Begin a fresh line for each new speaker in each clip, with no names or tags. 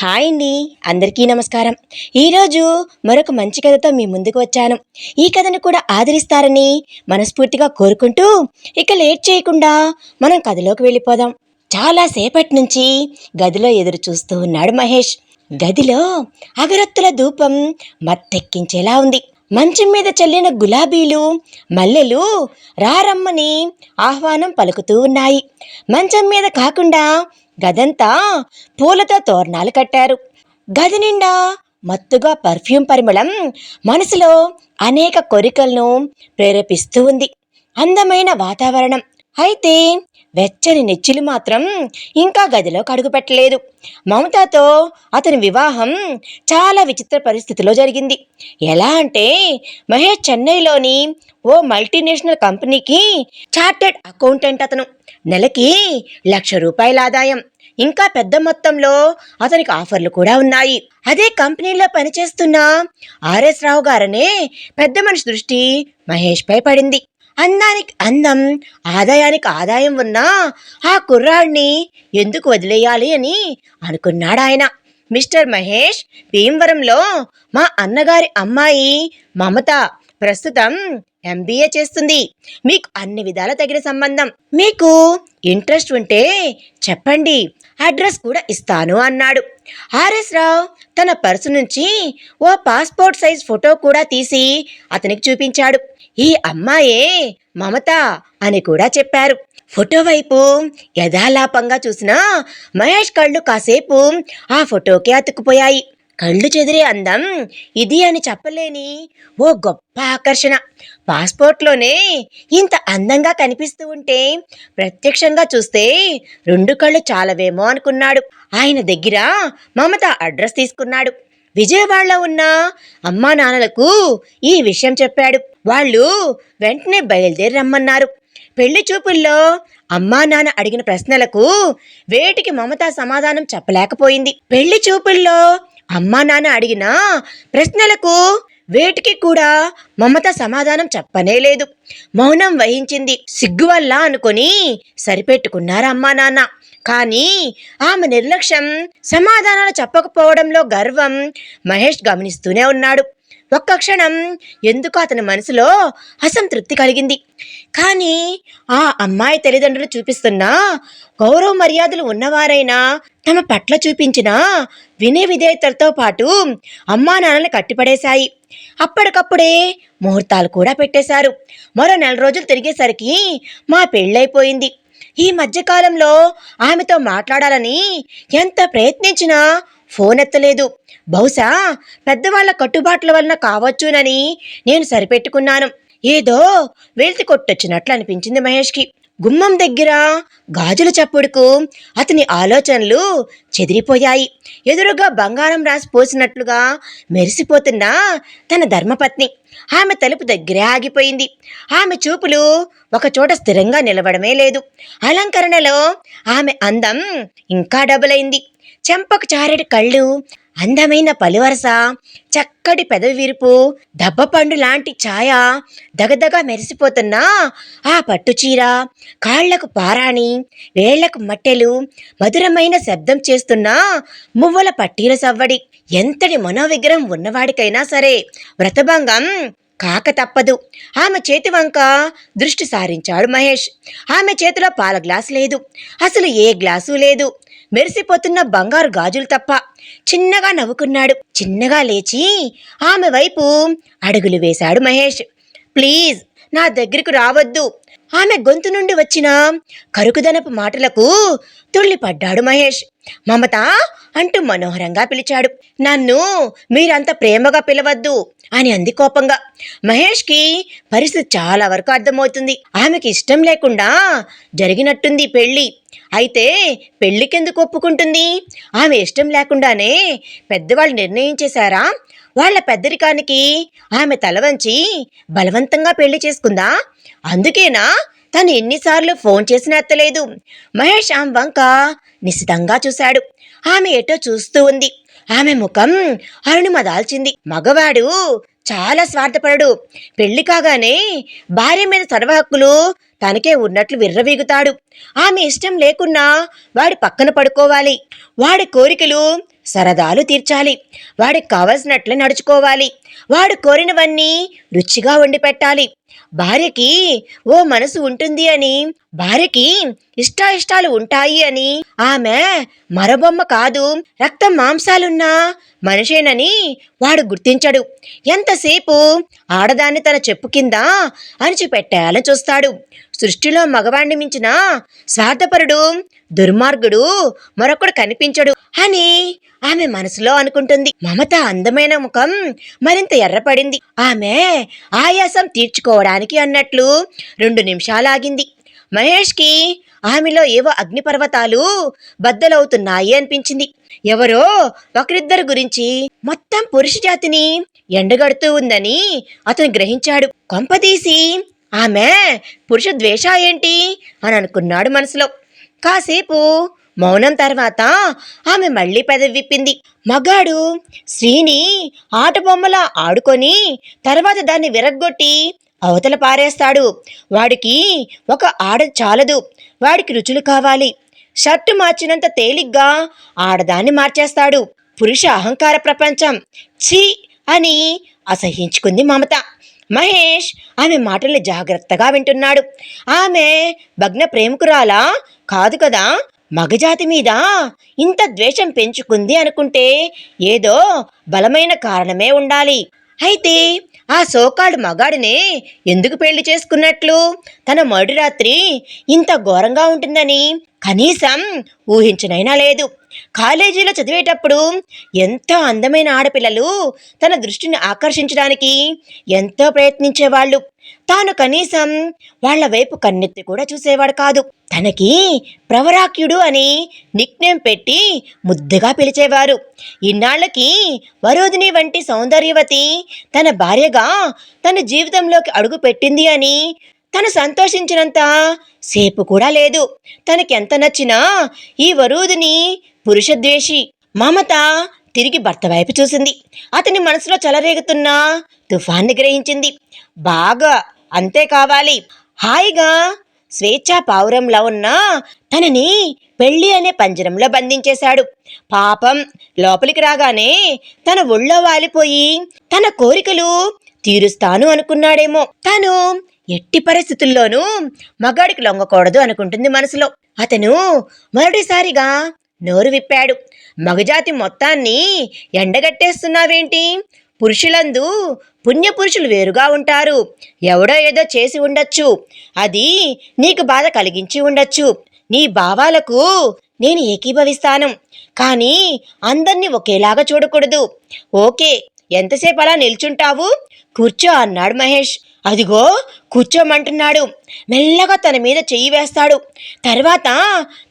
Hi అండి అందరికీ నమస్కారం. ఈరోజు మరొక మంచి కథతో మీ ముందుకు వచ్చాను. ఈ కథను కూడా ఆదరిస్తారని మనస్ఫూర్తిగా కోరుకుంటూ ఇక లేట్ చేయకుండా మనం కథలోకి వెళ్ళిపోదాం. చాలా సేపటి నుంచి గదిలో ఎదురు చూస్తూ ఉన్నాడు మహేష్. గదిలో అగరత్తుల ధూపం మత్తెక్కించేలా ఉంది. మంచం మీద చల్లిన గులాబీలు మల్లెలు రారమ్మని ఆహ్వానం పలుకుతూ ఉన్నాయి. మంచం మీద కాకుండా గదంతా పూలతో తోరణాలు కట్టారు. గది నిండా మత్తుగా పర్ఫ్యూమ్ పరిమళం మనసులో అనేక కోరికలను ప్రేరేపిస్తూ ఉంది. అందమైన వాతావరణం. అయితే వెచ్చని నెచ్చిలు మాత్రం ఇంకా గదిలో కడుగుపెట్టలేదు మమతాతో అతని వివాహం చాలా విచిత్ర పరిస్థితిలో జరిగింది. ఎలా అంటే మహేష్ చెన్నైలోని ఓ మల్టీనేషనల్ కంపెనీకి చార్టెడ్ అకౌంటెంట్ అతను. నెలకి లక్ష రూపాయల ఆదాయం. ఇంకా పెద్ద మొత్తంలో అతనికి ఆఫర్లు కూడా ఉన్నాయి. అదే కంపెనీలో పనిచేస్తున్న ఆర్ఎస్ రావు గారనే పెద్ద మనిషి దృష్టి మహేష్ పై పడింది. అందానికి అందం ఆదాయానికి ఆదాయం ఉన్నా ఆ కుర్రాడిని ఎందుకు వదిలేయాలి అని అనుకున్నాడు ఆయన. మిస్టర్ మహేష్ భీమవరంలో మా అన్నగారి అమ్మాయి మమత ప్రస్తుతం ఎంబీఏ చేస్తుంది. మీకు అన్ని విధాల తగిన సంబంధం. మీకు ఇంట్రెస్ట్ ఉంటే చెప్పండి. అడ్రస్ కూడా ఇస్తాను అన్నాడు. ఆర్ఎస్ రావు తన పర్సు నుంచి ఓ పాస్పోర్ట్ సైజ్ ఫోటో కూడా తీసి అతనికి చూపించాడు. ఈ అమ్మాయే మమత అని కూడా చెప్పారు. ఫోటో వైపు యథాలాపంగా చూసిన మహేష్ కళ్ళు కాసేపు ఆ ఫోటోకే అతుక్కుపోయాయి. కళ్ళు చెదిరే అందం ఇది అని చెప్పలేని ఓ గొప్ప ఆకర్షణ. పాస్పోర్ట్లోనే ఇంత అందంగా కనిపిస్తూ ఉంటే ప్రత్యక్షంగా చూస్తే రెండు కళ్ళు చాలవేమో అనుకున్నాడు. ఆయన దగ్గర మమత అడ్రస్ తీసుకున్నాడు. విజయవాడలో ఉన్న అమ్మా నాన్నలకు ఈ విషయం చెప్పాడు. వాళ్ళు వెంటనే బయలుదేరి రమ్మన్నారు. పెళ్ళి చూపుల్లో అమ్మా నాన్న అడిగిన ప్రశ్నలకు వేటికి మమత సమాధానం చెప్పలేకపోయింది. పెళ్ళి చూపుల్లో అమ్మా నాన్న అడిగిన ప్రశ్నలకు వేటికి కూడా మమత సమాధానం చెప్పనే లేదు. మౌనం వహించింది సిగ్గు వల్ల అనుకొని సరిపెట్టుకున్నారు అమ్మా నాన్న. కానీ ఆమె నిర్లక్ష్యం సమాధానాలు చెప్పకపోవడంలో గర్వం మహేష్ గమనిస్తూనే ఉన్నాడు. ఒక్క క్షణం ఎందుకు అతని మనసులో అసంతృప్తి కలిగింది. కానీ ఆ అమ్మాయి తల్లిదండ్రులు చూపిస్తున్న గౌరవ మర్యాదలు ఉన్నవారైనా తమ పట్ల చూపించిన వినయ విధేయతలతో పాటు అమ్మా నాన్నలు కట్టిపడేశాయి. అప్పటికప్పుడే ముహూర్తాలు కూడా పెట్టేశారు. మరో నెల రోజులు తిరిగేసరికి మా పెళ్ళైపోయింది. ఈ మధ్యకాలంలో ఆమెతో మాట్లాడాలని ఎంత ప్రయత్నించినా ఫోన్ ఎత్తలేదు బహుశా పెద్దవాళ్ళ కట్టుబాట్ల వలన కావచ్చునని నేను సరిపెట్టుకున్నాను. ఏదో వెళ్తి కొట్టొచ్చినట్లు అనిపించింది మహేష్కి. గుమ్మం దగ్గర గాజుల చప్పుడుకు అతని ఆలోచనలు చెదిరిపోయాయి. ఎదురుగా బంగారం రాసి పోసినట్లుగా మెరిసిపోతున్న తన ధర్మపత్ని ఆమె తలుపు దగ్గరే ఆగిపోయింది. ఆమె చూపులు ఒకచోట స్థిరంగా నిలవడమే లేదు. అలంకరణలో ఆమె అందం ఇంకా డబులైంది. చెంపకు చారెడు కళ్ళు అందమైన పలువరస చక్కటి పెదవి విరుపు దబ్బపండు లాంటి ఛాయ దగదగ మెరిసిపోతున్న ఆ పట్టు చీర కాళ్ళకు పారాణి వేళ్ళకు మట్టెలు మధురమైన శబ్దం చేస్తున్న మువ్వల పట్టీల సవ్వడి. ఎంతటి మనోవిగ్రహం ఉన్నవాడికైనా సరే వ్రతభంగం కాక తప్పదు. ఆమె చేతి వంక దృష్టి సారించాడు మహేష్. ఆమె చేతిలో పాల గ్లాసు లేదు. అసలు ఏ గ్లాసు లేదు. మెరిసిపోతున్న బంగారు గాజులు తప్ప చిన్నగా నవ్వుకున్నాడు. చిన్నగా లేచి ఆమె వైపు అడుగులు వేశాడు మహేష్. ప్లీజ్ నా దగ్గరకు రావద్దు. ఆమె గొంతు నుండి వచ్చిన కరుకుదనపు మాటలకు తుళ్ళిపడ్డాడు మహేష్. మమత అంటూ మనోహరంగా పిలిచాడు. నన్ను మీరంత ప్రేమగా పిలవద్దు. అని అంది కోపంగా. మహేష్కి పరిస్థితి చాలా వరకు అర్థమవుతుంది. ఆమెకి ఇష్టం లేకుండా జరిగినట్టుంది పెళ్ళి. అయితే పెళ్ళికెందుకు ఒప్పుకుంటుంది? ఆమె ఇష్టం లేకుండానే పెద్దవాళ్ళు నిర్ణయించేశారా వాళ్ళ పెద్దరికానికి ఆమె తల వంచి బలవంతంగా పెళ్ళి చేసుకుందా? అందుకేనా తను ఎన్నిసార్లు ఫోన్ చేసినా ఎత్తలేదు. మహేష్ ఆమె వంక నిశితంగా చూశాడు. ఆమె ఎటో చూస్తూ ఉంది. ఆమె ముఖం అరుణిమ దాల్చింది. మగవాడు చాలా స్వార్థపరుడు. పెళ్ళి కాగానే భార్య మీద సర్వ హక్కులు తనకే ఉన్నట్లు విర్రవీగుతాడు. ఆమె ఇష్టం లేకున్నా వాడి పక్కన పడుకోవాలి. వాడి కోరికలు సరదాలు తీర్చాలి. వాడికి కావలసినట్లు నడుచుకోవాలి. వాడు కోరినవన్నీ రుచిగా వండి పెట్టాలి భార్యకి ఓ మనసు ఉంటుంది అని భార్యకి ఇష్టాయిష్టాలు ఉంటాయి అని. ఆమె మరబొమ్మ కాదు రక్తం మాంసాలున్నా మనిషేనని వాడు గుర్తించడు. ఎంతసేపు ఆడదాన్ని తన చెప్పు కింద అణిచిపెట్టాలని చూస్తాడు. సృష్టిలో మగవాణ్ణి మించిన స్వార్థపరుడు దుర్మార్గుడు మరొకడు కనిపించడు అని ఆమె మనసులో అనుకుంటుంది. మమత అందమైన ముఖం మరింత ఎర్రపడింది. ఆమె ఆయాసం తీర్చుకోవడానికి అన్నట్లు రెండు నిమిషాలాగింది. మహేష్కి ఆమెలో ఏవో అగ్నిపర్వతాలు బద్దలవుతున్నాయి అనిపించింది. ఎవరో ఒకరిద్దరు గురించి మొత్తం పురుష జాతిని ఎండగడుతూ ఉందని అతను గ్రహించాడు. కొంపదీసి ఆమె పురుష ద్వేష ఏంటి అని అనుకున్నాడు మనసులో. కాసేపు మౌనం తర్వాత ఆమె మళ్ళీ పెదవి విప్పింది. మగాడు స్త్రీని ఆట బొమ్మలా ఆడుకొని తర్వాత దాన్ని విరగ్గొట్టి అవతల పారేస్తాడు. వాడికి ఒక ఆడ చాలదు. వాడికి రుచులు కావాలి. షర్టు మార్చినంత తేలిగ్గా ఆడదాన్ని మార్చేస్తాడు. పురుష అహంకార ప్రపంచం. ఛీ అని అసహించుకుంది మమత. మహేష్ ఆమె మాటలు జాగ్రత్తగా వింటున్నాడు. ఆమె భగ్న ప్రేమికురాలా? కాదు కదా మగజాతి మీద ఇంత ద్వేషం పెంచుకుంది అనుకుంటే ఏదో బలమైన కారణమే ఉండాలి. అయితే ఆ సోకాడు మగాడినే ఎందుకు పెళ్ళి చేసుకున్నట్లు? తన మరుడు రాత్రి ఇంత ఘోరంగా ఉంటుందని కనీసం ఊహించనైనా లేదు. కాలేజీలో చదివేటప్పుడు ఎంతో అందమైన ఆడపిల్లలు తన దృష్టిని ఆకర్షించడానికి ఎంతో ప్రయత్నించేవాళ్ళు. తాను కనీసం వాళ్ళ వైపు కన్నెత్తి కూడా చూసేవాడు కాదు. తనకి ప్రవరాక్యుడు అని నిక్నేమ్ పెట్టి ముద్దుగా పిలిచేవారు. ఇన్నాళ్ళకి వరోధిని వంటి సౌందర్యవతి తన భార్యగా తన జీవితంలోకి అడుగు పెట్టింది అని తను సంతోషించినంత సేపు కూడా లేదు. తనకెంత నచ్చినా ఈ వరూధిని పురుషద్వేషి మమత తిరిగి భర్త వైపు చూసింది. అతని మనసులో చెలరేగుతున్న తుఫాన్ని గ్రహించింది. బాగా అంతే కావాలి. హాయిగా స్వేచ్ఛా పావురంలా ఉన్న తనని పెళ్ళి అనే పంజరంలో బంధించేశాడు. పాపం లోపలికి రాగానే తన ఒళ్ళో వాలిపోయి తన కోరికలు తీరుస్తాను అనుకున్నాడేమో. తను ఎట్టి పరిస్థితుల్లోనూ మగాడికి లొంగకూడదు అనుకుంటుంది మనసులో. అతను మరొకసారిగా నోరు విప్పాడు. మగజాతి మొత్తాన్ని ఎండగట్టేస్తున్నావేంటి? పురుషులందు పుణ్యపురుషులు వేరుగా ఉంటారు. ఎవడో ఏదో చేసి ఉండొచ్చు. అది నీకు బాధ కలిగించి ఉండొచ్చు. నీ భావాలకు నేను ఏకీభవిస్తాను. కానీ అందరినీ ఒకేలాగా చూడకూడదు. ఓకే ఎంతసేపు అలా నిల్చుంటావు? కూర్చో అన్నాడు మహేష్. అదిగో కూర్చోమంటున్నాడు. మెల్లగా తన మీద చెయ్యి వేస్తాడు. తర్వాత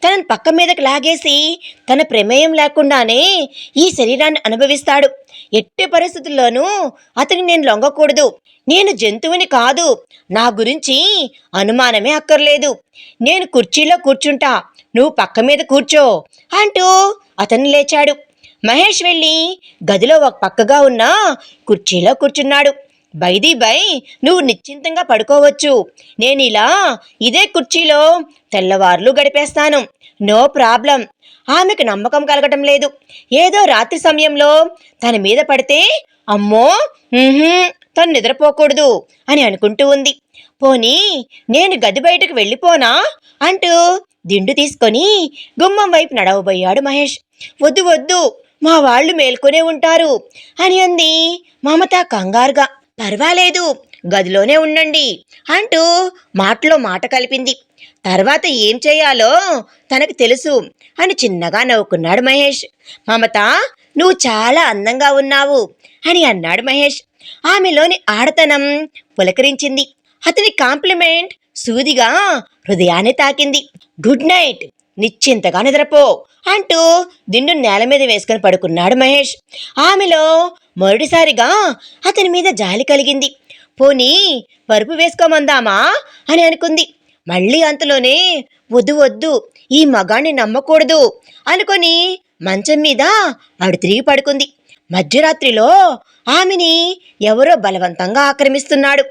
తనను పక్క మీదకి లాగేసి తన ప్రమేయం లేకుండానే ఈ శరీరాన్ని అనుభవిస్తాడు. ఎట్టి పరిస్థితుల్లోనూ అతని నేను లొంగకూడదు. నేను జంతువుని కాదు. నా గురించి అనుమానమే అక్కర్లేదు. నేను కుర్చీలో కూర్చుంటా. నువ్వు పక్క మీద కూర్చో అంటూ అతను లేచాడు. మహేష్ వెళ్ళి గదిలో ఒక పక్కగా ఉన్న కుర్చీలో కూర్చున్నాడు. బైది బై నువ్వు నిశ్చింతంగా పడుకోవచ్చు. నేను ఇలా ఇదే కుర్చీలో తెల్లవార్లు గడిపేస్తాను. No problem. ఆమెకు నమ్మకం కలగటం లేదు. ఏదో రాత్రి సమయంలో తన మీద పడితే అమ్మో తను నిద్రపోకూడదు అని అనుకుంటూ ఉంది. పోనీ నేను గది బయటకు వెళ్ళిపోనా? అంటూ దిండు తీసుకొని గుమ్మం వైపు నడవబోయాడు మహేష్. వద్దు వద్దు మా వాళ్ళు మేల్కొనే ఉంటారు అని అంది మమత కంగారుగా. పర్వాలేదు గదిలోనే ఉండండి అంటూ మాటలో మాట కలిపింది. తర్వాత ఏం చేయాలో తనకు తెలుసు అని చిన్నగా నవ్వుకున్నాడు మహేష్. మమత నువ్వు చాలా అందంగా ఉన్నావు అని అన్నాడు మహేష్. ఆమెలోని ఆడతనం పులకరించింది. అతని కాంప్లిమెంట్ సూదిగా హృదయాన్ని తాకింది. గుడ్ నైట్ నిశ్చింతగా నిద్రపో అంటూ దిండు నేల మీద వేసుకుని పడుకున్నాడు మహేష్. ఆమెలో మొదటిసారిగా అతని మీద జాలి కలిగింది. పోనీ పరుపు వేసుకోమందామా? అని అనుకుంది. మళ్ళీ అంతలోనే వద్దు వద్దు ఈ మగాణ్ణి నమ్మకూడదు అనుకొని మంచం మీద వాడు తిరిగి పడుకుంది. మధ్యరాత్రిలో ఆమెని ఎవరో బలవంతంగా ఆక్రమిస్తున్నాడు.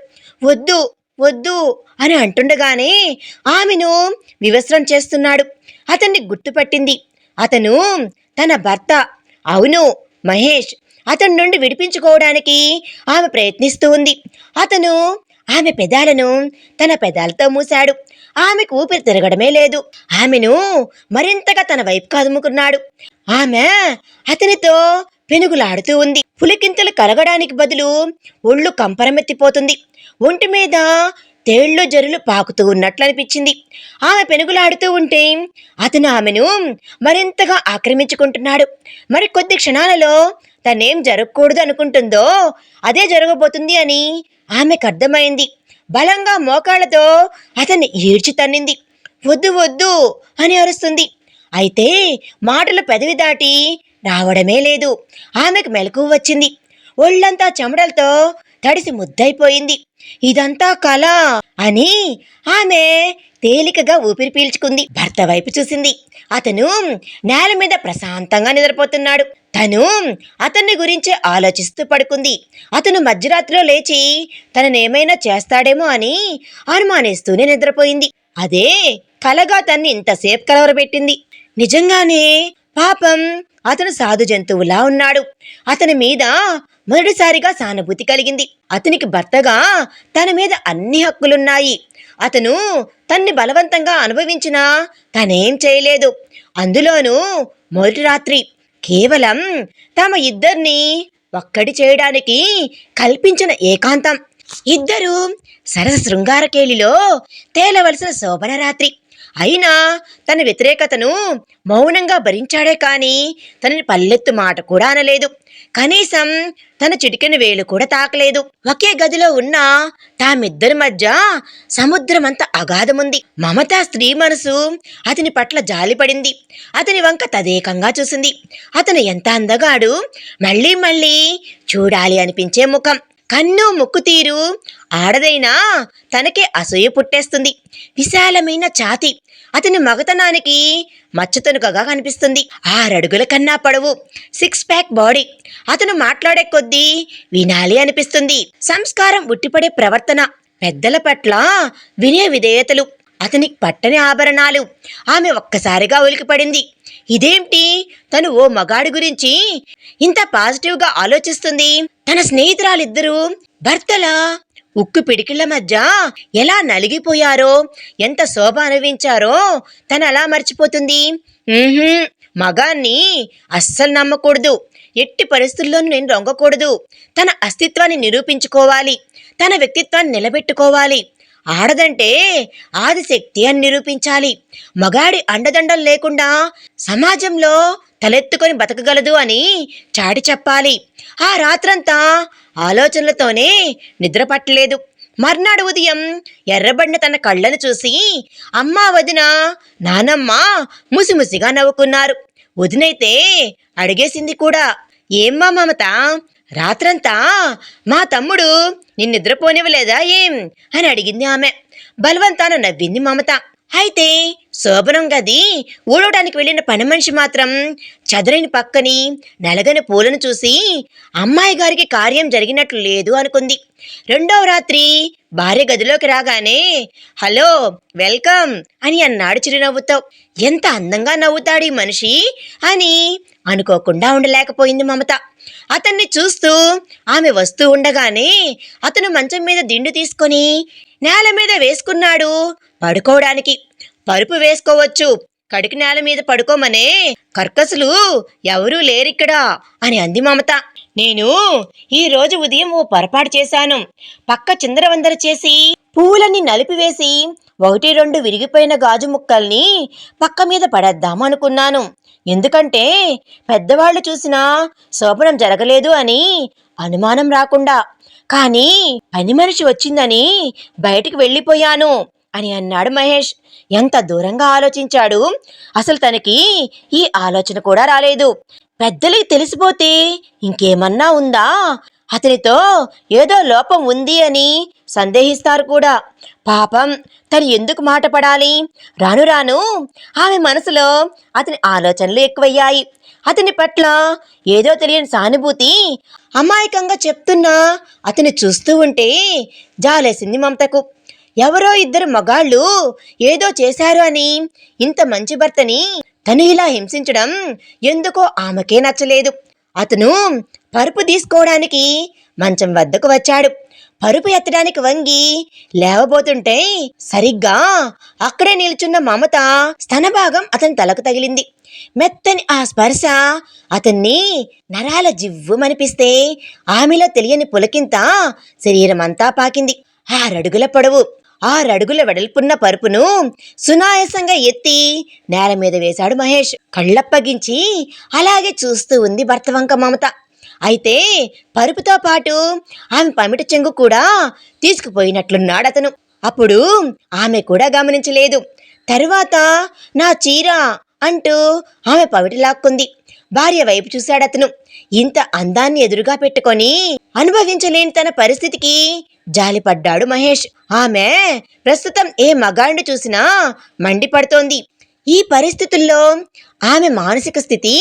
వద్దు వద్దు అని అంటుండగానే ఆమెను వివస్త్రం చేస్తున్నాడు. అతన్ని గుర్తుపట్టింది. అతను తన భర్త. అవును మహేష్ అతని నుండి విడిపించుకోవడానికి ఆమె ప్రయత్నిస్తూ ఉంది. అతను ఆమె పెదాలను తన పెదాలతో మూశాడు. ఆమెకు ఊపిరి తిరగడమే లేదు. ఆమెను మరింతగా తన వైపు కదుముకున్నాడు. ఆమె అతనితో పెనుగులాడుతూ ఉంది. పులికింతలు కలగడానికి బదులు ఒళ్ళు కంపరమెత్తిపోతుంది. ఒంటి మీద తేళ్ళు జరులు పాకుతూ ఉన్నట్లు అనిపించింది. ఆమె పెనుగులాడుతూ ఉంటే అతను ఆమెను మరింతగా ఆక్రమించుకుంటున్నాడు. మరి కొద్ది క్షణాలలో తనేం జరగకూడదు అనుకుంటుందో అదే జరగబోతుంది అని ఆమెకు అర్థమైంది. బలంగా మోకాళ్ళతో అతన్ని ఈడ్చి తన్నింది. వద్దు వద్దు అని అరుస్తుంది. అయితే మాటలు పెదవి దాటి రావడమే లేదు. ఆమెకు మెలకువ వచ్చింది. ఒళ్ళంతా చెమటలతో తడిసి ముద్దైపోయింది ఇదంతా కళ అని ఆమె తేలికగా ఊపిరి పీల్చుకుంది. భర్త వైపు చూసింది. అతను నేల మీద ప్రశాంతంగా నిద్రపోతున్నాడు. తను అతన్ని గురించి ఆలోచిస్తూ పడుకుంది. అతను మధ్యరాత్రిలో లేచి తననేమైనా చేస్తాడేమో అని అనుమానిస్తూనే నిద్రపోయింది. అదే కలగా తన్ని ఇంతసేపు కలవరబెట్టింది. నిజంగానే పాపం అతను సాధు జంతువులా ఉన్నాడు. అతని మీద మొదటిసారిగా సానుభూతి కలిగింది. అతనికి భర్తగా తన మీద అన్ని హక్కులున్నాయి. అతను తన్ని బలవంతంగా అనుభవించినా తనేం చేయలేదు. అందులోనూ మొదటి రాత్రి కేవలం తమ ఇద్దరిని ఒక్కటి చేయడానికి కల్పించిన ఏకాంతం. ఇద్దరు సరస శృంగారకేలిలో తేలవలసిన శోభన రాత్రి. అయినా తన వ్యతిరేకతను మౌనంగా భరించాడే కాని తనని పల్లెత్తు మాట కూడా అనలేదు. కనీసం తన చిటికెన వేలు కూడా తాకలేదు. ఒకే గదిలో ఉన్న తామిద్దరి మధ్య సముద్రమంత అగాధముంది. మమత స్త్రీ మనసు అతని పట్ల జాలిపడింది అతని వంక తదేకంగా చూసింది. అతను ఎంత అందగాడు మళ్ళీ మళ్ళీ చూడాలి అనిపించే ముఖం. కన్ను ముక్కు తీరు ఆడదైనా తనకే అసూయ పుట్టేస్తుంది. విశాలమైన ఛాతి అతని మగతనానికి మచ్చతనుకగా కనిపిస్తుంది. ఆరడుగుల కన్నా పొడవు సిక్స్ ప్యాక్ బాడీ అతను మాట్లాడే కొద్దీ వినాలి అనిపిస్తుంది. సంస్కారం ఉట్టిపడే ప్రవర్తన పెద్దల పట్ల వినే విధేయతలు అతనికి పట్టని ఆభరణాలు. ఆమె ఒక్కసారిగా ఉలికిపడింది. ఇదేంటి? తను ఓ మగాడి గురించి ఇంత పాజిటివ్గా ఆలోచిస్తుంది. తన స్నేహితురాలిద్దరూ భర్తలా? ఉక్కు పిడికిళ్ళ మధ్య ఎలా నలిగిపోయారో ఎంత శోభ అనుభవించారో తను అలా మర్చిపోతుంది. మగాన్ని అస్సలు నమ్మకూడదు. ఎట్టి పరిస్థితుల్లోనూ నేను రొంగకూడదు. తన అస్తిత్వాన్ని నిరూపించుకోవాలి. తన వ్యక్తిత్వాన్ని నిలబెట్టుకోవాలి. ఆడదంటే ఆదిశక్తి అని నిరూపించాలి. మగాడి అండదండలు లేకుండా సమాజంలో తలెత్తుకొని బతకగలదు అని చాటి చెప్పాలి. ఆ రాత్రంతా ఆలోచనలతోనే నిద్ర పట్టలేదు. మర్నాడు ఉదయం ఎర్రబడిన తన కళ్ళను చూసి అమ్మా వదిన నానమ్మ ముసిముసిగా నవ్వుకున్నారు. వదినైతే అడిగేసింది కూడా ఏమ్మా మమత రాత్రంతా మా తమ్ముడు నిన్నిద్రపోనివ్వలేదా ఏం? అని అడిగింది ఆమె. బలవంతాన నవ్వింది మమత. అయితే శోభనం గది ఊడవడానికి వెళ్ళిన పని మనిషి మాత్రం చదరని పక్కని నలగని పూలను చూసి అమ్మాయి గారికి కార్యం జరిగినట్లు లేదు అనుకుంది. రెండవ రాత్రి భార్య గదిలోకి రాగానే హలో వెల్కమ్ అని అన్నాడు చిరునవ్వుతో. ఎంత అందంగా నవ్వుతాడు ఈ మనిషి అని అనుకోకుండా ఉండలేకపోయింది మమత. అతన్ని చూస్తూ ఆమె వస్తూ ఉండగానే అతను మంచం మీద దిండు తీసుకొని నేల మీద వేసుకున్నాడు పడుకోవడానికి. పరుపు వేసుకోవచ్చు. కడుకు నేల మీద పడుకోమనే కర్కసులు ఎవరూ లేరిక్కడ అని అంది మమత. నేను ఈ రోజు ఉదయం ఓ పొరపాటు చేశాను. పక్క చిందరవందర చేసి పువ్వులన్నీ నలిపివేసి ఒకటి రెండు విరిగిపోయిన గాజు ముక్కల్ని పక్క మీద పడేద్దామనుకున్నాను. ఎందుకంటే పెద్దవాళ్ళు చూసినా శోభనం జరగలేదు అని అనుమానం రాకుండా. కానీ పని మనిషి వచ్చిందని బయటికి వెళ్ళిపోయాను అని అన్నాడు మహేష్. ఎంత దూరంగా ఆలోచించాడు. అసలు తనకి ఈ ఆలోచన కూడా రాలేదు. పెద్దలకి తెలిసిపోతే ఇంకేమన్నా ఉందా? అతనితో ఏదో లోపం ఉంది అని సందేహిస్తారు కూడా. పాపం తను ఎందుకు మాట పడాలి? రాను రాను ఆమె మనసులో అతని ఆలోచనలు ఎక్కువయ్యాయి. అతని పట్ల ఏదో తెలియని సానుభూతి అమాయకంగా చెప్తున్నా అతని చూస్తూ ఉంటే జాలేసింది మమతకు. ఎవరో ఇద్దరు మగాళ్ళు ఏదో చేశారు అని ఇంత మంచి భర్తని తను ఇలా హింసించడం ఎందుకో ఆమెకే నచ్చలేదు. అతను పరుపు తీసుకోవడానికి మంచం వద్దకు వచ్చాడు. పరుపు ఎత్తడానికి వంగి లేవబోతుంటే సరిగ్గా అక్కడే నిల్చున్న మమత స్తనభాగం అతని తలకు తగిలింది. మెత్తని ఆ స్పర్శ అతన్ని నరాల జివ్వుమనిపిస్తే ఆమెలో తెలియని పులకింత శరీరం అంతా పాకింది ఆరడుగుల పొడవు ఆరడుగుల వెడల్పున్న పరుపును సునాయాసంగా ఎత్తి నేల మీద వేశాడు మహేష్. కళ్ళప్పగించి అలాగే చూస్తూ ఉంది భర్తవంక మమత. అయితే పరుపుతో పాటు ఆమె పమిట చెంగు కూడా తీసుకుపోయినట్లున్నాడు అతను. అప్పుడు ఆమె కూడా గమనించలేదు. తరువాత నా చీర అంటూ ఆమె పవిట లాక్కుంది. భార్య వైపు చూశాడతను ఇంత అందాన్ని ఎదురుగా పెట్టుకొని అనుభవించలేని తన పరిస్థితికి జాలిపడ్డాడు మహేష్. ఆమె ప్రస్తుతం ఏ మగాణ్ణి చూసినా మండిపడుతోంది. ఈ పరిస్థితుల్లో ఆమె మానసిక స్థితి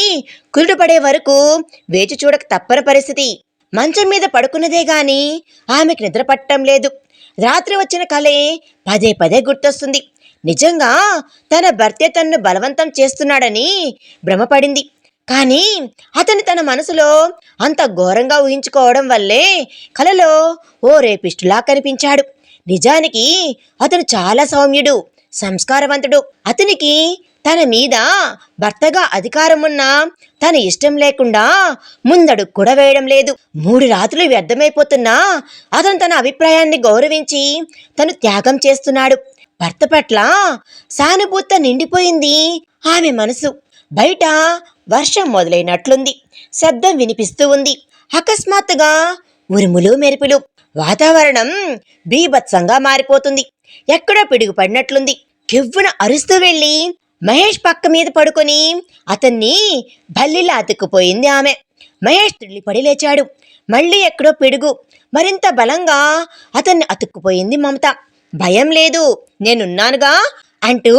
కుదుటపడే వరకు వేచి చూడక తప్పని పరిస్థితి. మంచం మీద పడుకున్నదే గాని ఆమెకు నిద్ర పట్టడం లేదు. రాత్రి వచ్చిన కలే పదే పదే గుర్తొస్తుంది. నిజంగా తన భర్తే తన్ను బలవంతం చేస్తున్నాడని భ్రమపడింది. కానీ అతను తన మనసులో అంత ఘోరంగా ఊహించుకోవడం వల్లే కలలో ఓ రేపిష్టులా కనిపించాడు. నిజానికి అతను చాలా సౌమ్యుడు సంస్కారవంతుడు. అతనికి తన మీద భర్తగా అధికారం ఉన్నా తన ఇష్టం లేకుండా ముందడుగు కూడా వేయడం లేదు. మూడు రాత్రులు వ్యర్థమైపోతున్నా అతను తన అభిప్రాయాన్ని గౌరవించి తను త్యాగం చేస్తున్నాడు. భర్త పట్ల సానుభూత నిండిపోయింది ఆమె మనసు. బయట వర్షం మొదలైనట్లుంది. శబ్దం వినిపిస్తూ ఉంది. అకస్మాత్తుగా ఉరుములు మెరుపులు. వాతావరణం బీభత్సంగా మారిపోతుంది. ఎక్కడో పిడుగు పడినట్లుంది అరుస్తూ వెళ్ళి మహేష్ పక్క మీద పడుకొని అతన్ని బల్లిలా అతుక్కుపోయింది ఆమె. మహేష్ తుళ్ళిపడి లేచాడు. మళ్ళీ ఎక్కడో పిడుగు. మరింత బలంగా అతన్ని అతుక్కుపోయింది మమత. భయం లేదు. నేనున్నానుగా. అంటూ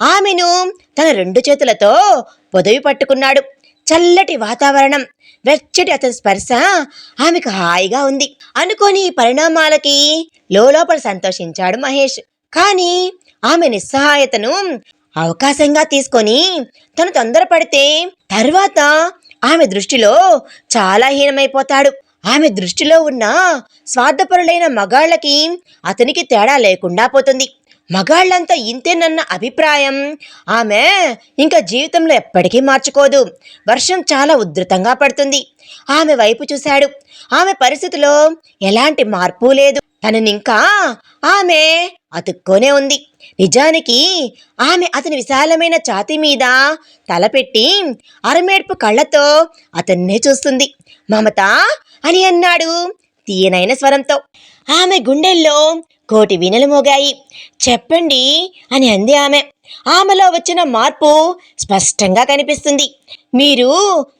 ఆమెను తన రెండు చేతులతో పొదవి పట్టుకున్నాడు. చల్లటి వాతావరణం వెచ్చటి అతని స్పర్శ ఆమెకు హాయిగా ఉంది. అనుకోని పరిణామాలకి లోపల సంతోషించాడు మహేష్. కానీ ఆమె నిస్సహాయతను అవకాశంగా తీసుకొని తను తొందరపడితే తర్వాత ఆమె దృష్టిలో చాలా హీనమైపోతాడు. ఆమె దృష్టిలో ఉన్న స్వార్థపరులైన మగాళ్ళకి అతనికి తేడా లేకుండా పోతుంది. మగాళ్ళంతా ఇంతేనన్న అభిప్రాయం. ఆమె ఇంకా జీవితంలో ఎప్పటికీ మార్చుకోదు. వర్షం చాలా ఉధృతంగా పడుతుంది. ఆమె వైపు చూశాడు. ఆమె పరిస్థితిలో ఎలాంటి మార్పు లేదు. తననింకా ఆమె అతుక్కోనే ఉంది. నిజానికి ఆమె అతని విశాలమైన ఛాతి మీద తలపెట్టి అరమేడ్పు కళ్ళతో అతన్నే చూస్తుంది. మమత అని అన్నాడు తీయనైన స్వరంతో. ఆమె గుండెల్లో కోటి వీణలు మోగాయి. చెప్పండి అని అంది ఆమె. ఆమెలో వచ్చిన మార్పు స్పష్టంగా కనిపిస్తుంది. మీరు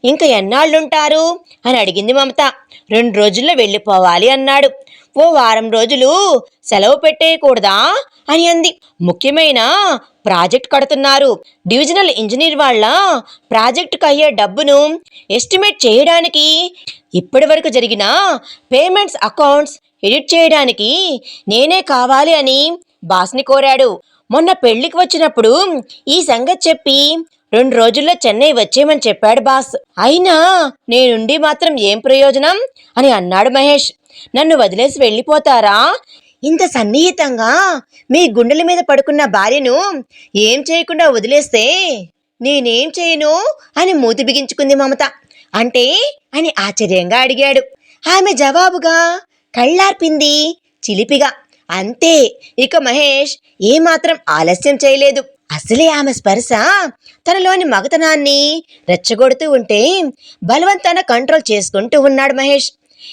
ఇంకా ఎన్నాళ్ళుంటారు? అని అడిగింది మమత. రెండు రోజుల్లో వెళ్ళిపోవాలి అన్నాడు. ఓ వారం రోజులు సెలవు పెట్టేయకూడదా? అని అంది. ముఖ్యమైన ప్రాజెక్ట్ కడుతున్నారు. డివిజనల్ ఇంజనీర్ వాళ్ళ ప్రాజెక్టుకు అయ్యే డబ్బును ఎస్టిమేట్ చేయడానికి ఇప్పటి వరకు జరిగిన పేమెంట్స్ అకౌంట్స్ ఎడిట్ చేయడానికి నేనే కావాలి అని బాస్ని కోరాడు. మొన్న పెళ్ళికి వచ్చినప్పుడు ఈ సంగతి చెప్పి రెండు రోజుల్లో చెన్నై వచ్చేయమని చెప్పాడు బాస్. అయినా నేనుండి మాత్రం ఏం ప్రయోజనం అని అన్నాడు మహేష్. నన్ను వదిలేసి వెళ్ళిపోతారా? ఇంత సన్నిహితంగా మీ గుండెల మీద పడుకున్న భార్యను ఏం చేయకుండా వదిలేస్తే నేనేం చేయను అని మూతి బిగించుకుంది మమత. అంటే అని ఆశ్చర్యంగా అడిగాడు. ఆమె జవాబుగా కళ్ళార్పింది చిలిపిగా. అంతే ఇక మహేష్ ఏమాత్రం ఆలస్యం చేయలేదు. అసలే ఆమె స్పర్శ తనలోని మగతనాన్ని రెచ్చగొడుతూ ఉంటే బలవంతాన కంట్రోల్ చేసుకుంటూ ఉన్నాడు మహేష్.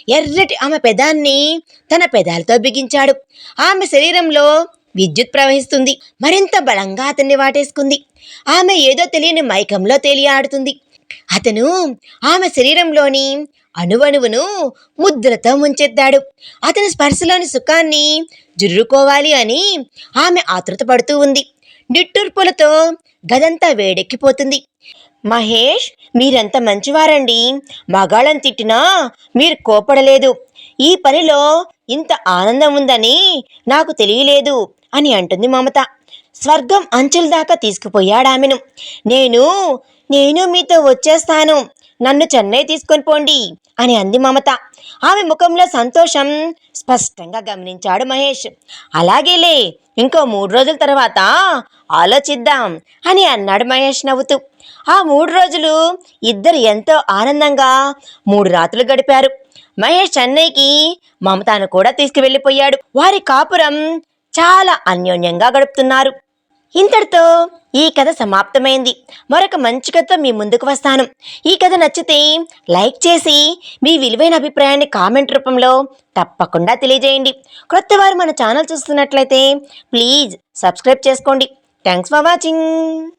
ఎర్రటి ఆమె పెదాన్ని తన పెదాలతో బిగించాడు. ఆమె శరీరంలో విద్యుత్ ప్రవహిస్తుంది. మరింత బలంగా అతన్ని వాటేసుకుంది. ఆమె ఏదో తెలియని మైకంలో తేలియాడుతుంది. అతను ఆమె శరీరంలోని అణువణువును ముద్రతో ముంచెత్తాడు. అతని స్పర్శలోని సుఖాన్ని జుర్రుకోవాలి అని ఆమె ఆతృత పడుతూ ఉంది. నిట్టూర్పులతో గదంతా వేడెక్కిపోతుంది. మహేష్ మీరెంత మంచివారండి. మగాళ్ళని తిట్టినా మీరు కోపడలేదు. ఈ పనిలో ఇంత ఆనందం ఉందని నాకు తెలియలేదు అని అంటుంది మమత. స్వర్గం అంచుల దాకా తీసుకుపోయాడు ఆమెను నేను నేను మీతో వచ్చేస్తాను. నన్ను చెన్నై తీసుకొని పోండి. అని అంది మమత. ఆమె ముఖంలో సంతోషం స్పష్టంగా గమనించాడు మహేష్. అలాగేలే ఇంకో మూడు రోజుల తర్వాత ఆలోచిద్దాం అని అన్నాడు మహేష్ నవ్వుతూ. ఆ మూడు రోజులు ఇద్దరు ఎంతో ఆనందంగా మూడు రాత్రులు గడిపారు. మహేష్ చెన్నైకి మమతాను కూడా తీసుకువెళ్ళిపోయాడు. వారి కాపురం చాలా అన్యోన్యంగా గడుపుతున్నారు. ఇంతటితో ఈ కథ సమాప్తమైంది. మరొక మంచి కథ మీ ముందుకు వస్తాను. ఈ కథ నచ్చితే లైక్ చేసి మీ విలువైన అభిప్రాయాన్ని కామెంట్ రూపంలో తప్పకుండా తెలియజేయండి. క్రొత్త వారు మన ఛానల్ చూస్తున్నట్లయితే ప్లీజ్ సబ్స్క్రైబ్ చేసుకోండి. Thanks for watching.